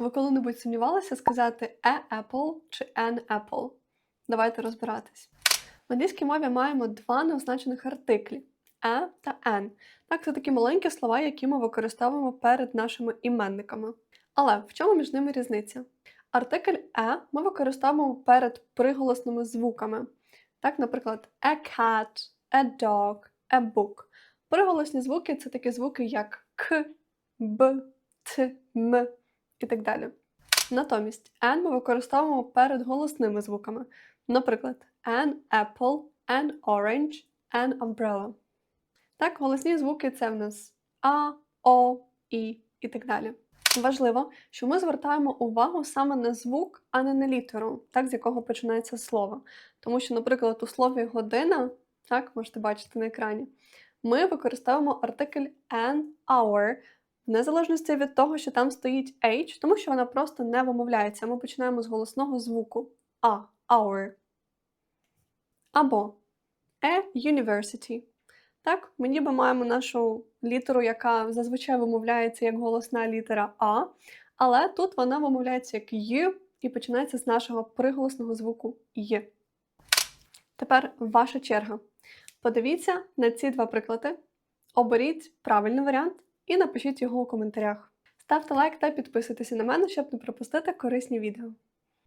Ви коли-небудь сумнівалися сказати «a apple» чи «an apple»? Давайте розбиратись. В англійській мові маємо два неозначених артиклі «a» та «an». Так, це такі маленькі слова, які ми використовуємо перед нашими іменниками. Але в чому між ними різниця? Артикль «a» ми використовуємо перед приголосними звуками. Так, наприклад, a cat, a dog, a book. Приголосні звуки це такі звуки, як к, б, т, м і так далі. Натомість n ми використовуємо перед голосними звуками. Наприклад, an apple, an orange, an umbrella. Так, голосні звуки це в нас а, о, і і так далі. Важливо, що ми звертаємо увагу саме на звук, а не на літеру, так, з якого починається слово. Тому що, наприклад, у слові година, так, можете бачити на екрані, ми використовуємо артикль an hour, незалежності від того, що там стоїть H, тому що вона просто не вимовляється. Ми починаємо з голосного звуку А, hour. Або a university. Так, ми ніби маємо нашу літеру, яка зазвичай вимовляється як голосна літера А, але тут вона вимовляється як Й і починається з нашого приголосного звуку Й. Тепер ваша черга. Подивіться на ці два приклади, оберіть правильний варіант і напишіть його у коментарях. Ставте лайк та підписуйтесь на мене, щоб не пропустити корисні відео.